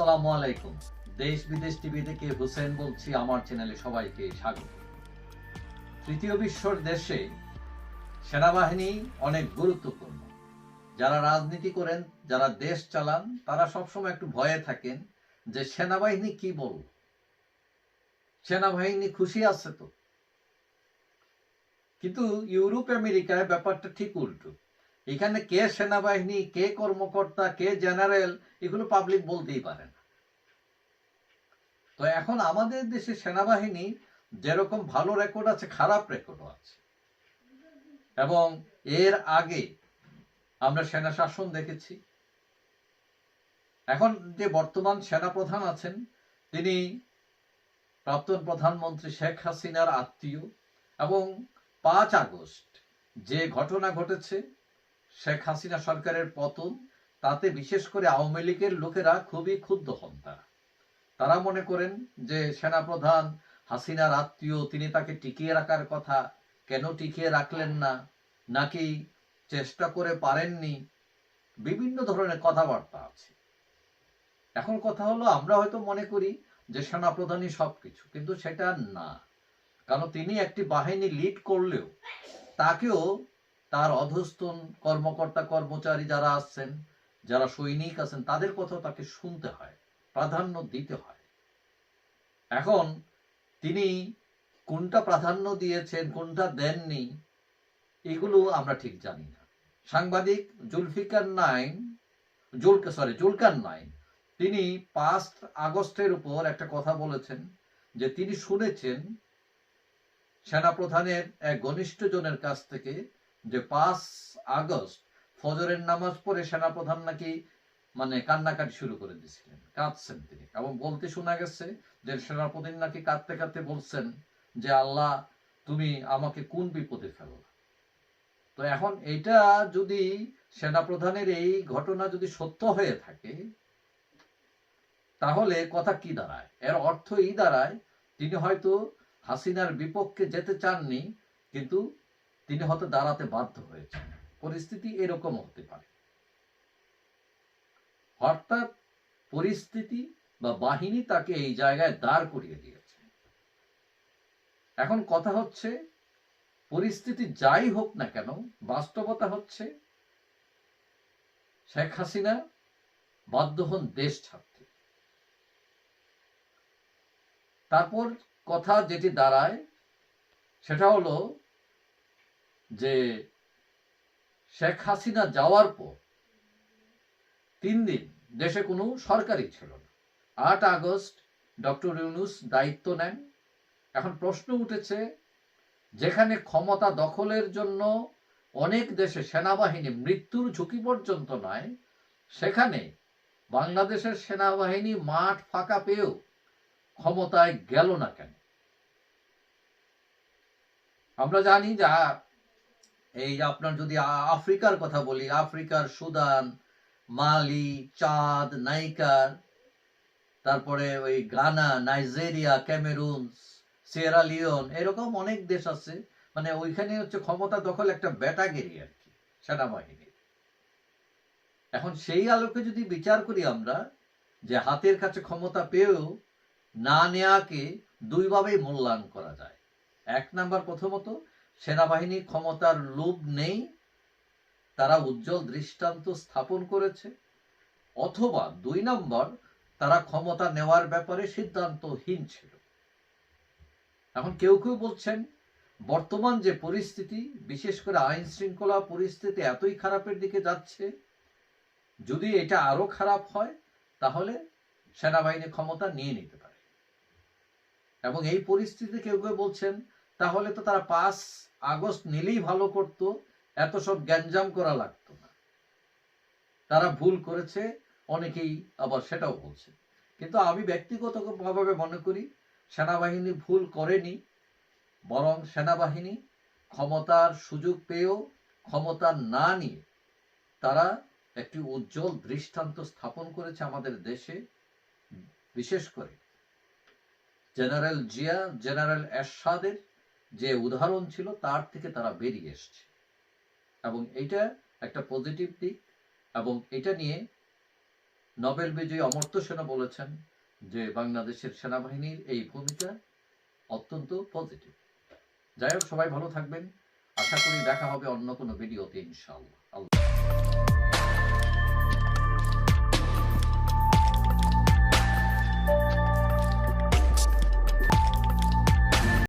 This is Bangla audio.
আসসালামু আলাইকুম। দেশ বিদেশ টিভি থেকে হুসেন বলছি, আমার চ্যানেলে সবাইকে স্বাগত। তৃতীয় বিশ্বর দেশে সেনাবাহিনী অনেক গুরুত্বপূর্ণ। যারা রাজনীতি করেন, যারা দেশ চালান, তারা সবসময় একটু ভয়ে থাকেন যে সেনাবাহিনী কি বলল সেনাবাহিনী খুশি আছে তো? কিন্তু ইউরোপ, আমেরিকায় ব্যাপারটা ঠিক উল্টো। এখানে কে সেনাবাহিনী, কে কর্মকর্তা, কে জেনারেল, এগুলো পাবলিক বলতেই পারে না। তো এখন আমাদের দেশে সেনাবাহিনী যেরকম ভালো রেকর্ড আছে, খারাপ রেকর্ডও আছে। এবং এর আগে আমরা সেনা শাসন দেখেছি। এখন যে বর্তমান সেনা প্রধান আছেন, তিনি প্রাক্তন প্রধানমন্ত্রী শেখ হাসিনার আত্মীয় এবং পাঁচ আগস্ট যে ঘটনা ঘটেছে শেখ হাসিনা সরকারের পতন, তাতে বিশেষ করে আওয়ামী লীগের লোকেরা খুবই ক্ষুব্ধ হন তারা। তারা মনে করেন যে সেনাপ্রধান হাসিনার আত্মীয়, তিনি তাকে টিকিয়ে রাখার কথা কেন টিকিয়ে রাখলেন না, নাকি চেষ্টা করে পারেননি? বিভিন্ন ধরনের কথাবার্তা আছে। এখন কথা হলো, আমরা হয়তো মনে করি যে সেনাপ্রধানই সবকিছু, কিন্তু সেটা না। কারণ তিনি একটি বাহিনী লিড করলেও তাকেও তার অধস্তন কর্মকর্তা, কর্মচারী যারা আছেন যারা সৈনিক আছেন, তাদের কথা তাকে শুনতে হয়, প্রাধান্য দিতে হয়। এখন তিনি কোনটা প্রাধান্য দিয়েছেন, কোনটা দেননি, এগুলো আমরা ঠিক জানি না। সাংবাদিক জুলফিকার নাইন, জুলকা সরি জুলকার নাইন, তিনি পাঁচ আগস্টের উপর একটা কথা বলেছেন যে তিনি শুনেছেন সেনাপ্রধানের এক ঘনিষ্ঠ জনের কাছ থেকে যে পাঁচ আগস্ট ফজরের নামাজ পড়ে সেনাপ্রধান নাকি মানে কান্নাকাটি শুরু করে দিয়েছিলেন, কাঁদছেন তিনি। এবং বলতে শোনা গেছে যে সেনাপ্রধান নাকি কাঁদতে কাঁদতে বলছেন যে, আল্লাহ, তুমি আমাকে কোন বিপদে ফেলো তো এখন এটা যদি সেনাপ্রধানের এই ঘটনা যদি সত্য হয়ে থাকে, তাহলে কথা কি দাঁড়ায়? এর অর্থ এই দাঁড়ায়, তিনি হয়তো হাসিনার বিপক্ষে যেতে চাননি, কিন্তু তিনি হয়তো দাঁড়াতে বাধ্য হয়েছেন। পরিস্থিতি এরকম হতে পারে। অর্থাৎ পরিস্থিতি বা বাহিনী তাকে এই জায়গায় দাঁড় করিয়ে দিয়েছে। এখন কথা হচ্ছে, পরিস্থিতি যাই হোক না কেন, বাস্তবতা হচ্ছে, শেখ হাসিনা বাধ্য হন দেশ ছাড়তে। তারপর কথা যেটি দাঁড়ায়, সেটা হলো যে শেখ হাসিনা যাওয়ার পর তিন দিন দেশে কোনো সরকারই ছিল না। আট আগস্ট ডক্টর ইউনুস দায়িত্ব নেন। এখন প্রশ্ন উঠেছে, যেখানে ক্ষমতা দখলের জন্য অনেক দেশে সেনাবাহিনী মৃত্যুর ঝুঁকি পর্যন্ত নয় সেখানে বাংলাদেশের সেনাবাহিনী মাঠ ফাঁকা পেয়েও ক্ষমতায় গেল না কেন? আমরা জানি যা এই যে আপনার যদি আফ্রিকার কথা বলি, আফ্রিকার সুদান, মালি, চাঁদ নাইকার তারপরে ওই Ghana Nigeria, Cameroon, Sierra Leone, এরকম অনেক দেশ আছে মানে ওইখানে হচ্ছে ক্ষমতা দখল একটা ব্যাটাগেরি আর কি সেনাবাহিনীর এখন সেই আলোকে যদি বিচার করি আমরা, যে হাতের কাছে ক্ষমতা পেয়েও না নেয়াকে দুইভাবেই মূল্যায়ন করা যায়। এক নাম্বার প্রথমত সেনাবাহিনীর ক্ষমতার লোভ নেই, তারা উজ্জ্বল দৃষ্টান্ত স্থাপন করেছে, অথবা দুই নম্বর, তারা ক্ষমতা নেওয়ার ব্যাপারে সিদ্ধান্তহীন ছিল। এখন কেউ কেউ বলছেন, বর্তমান যে পরিস্থিতি, বিশেষ করে আইন শৃঙ্খলা পরিস্থিতি এতই খারাপের দিকে যাচ্ছে, যদি এটা আরও খারাপ হয়, তাহলে সেনাবাহিনী ক্ষমতা নিয়ে নিতে পারে। এবং এই পরিস্থিতি কেউ কেউ বলছেন তাহলে তো তারা পাঁচ আগস্ট নিলেই ভালো করতো, এত সব গ্যাঞ্জাম করা লাগতো না। তারা ভুল করেছে, অনেকেই আবার সেটাও বলছে। কিন্তু আমি ব্যক্তিগতভাবে মনে করি, সেনাবাহিনী ভুল করেনি, বরং সেনাবাহিনী ক্ষমতার সুযোগ পেয়েও ক্ষমতা না নিয়ে তারা একটি উজ্জ্বল দৃষ্টান্ত স্থাপন করেছে আমাদের দেশে, বিশেষ করে জেনারেল জিয়া, জেনারেল এরশাদের যে উদাহরণ ছিল তার থেকে তারা বেরিয়ে এসছে। এবং এটা একটা পজিটিভ দিক এবং এটা নিয়ে নোবেল বিজয়ী অমর্ত্য সেনা বলেছেন যে বাংলাদেশের সেনাবাহিনীর এই ভূমিকা অত্যন্ত পজিটিভ যাই হোক, সবাই ভালো থাকবেন। আশা করি দেখা হবে অন্য কোনো ভিডিওতে ইনশাআল্লাহ। আল্লাহ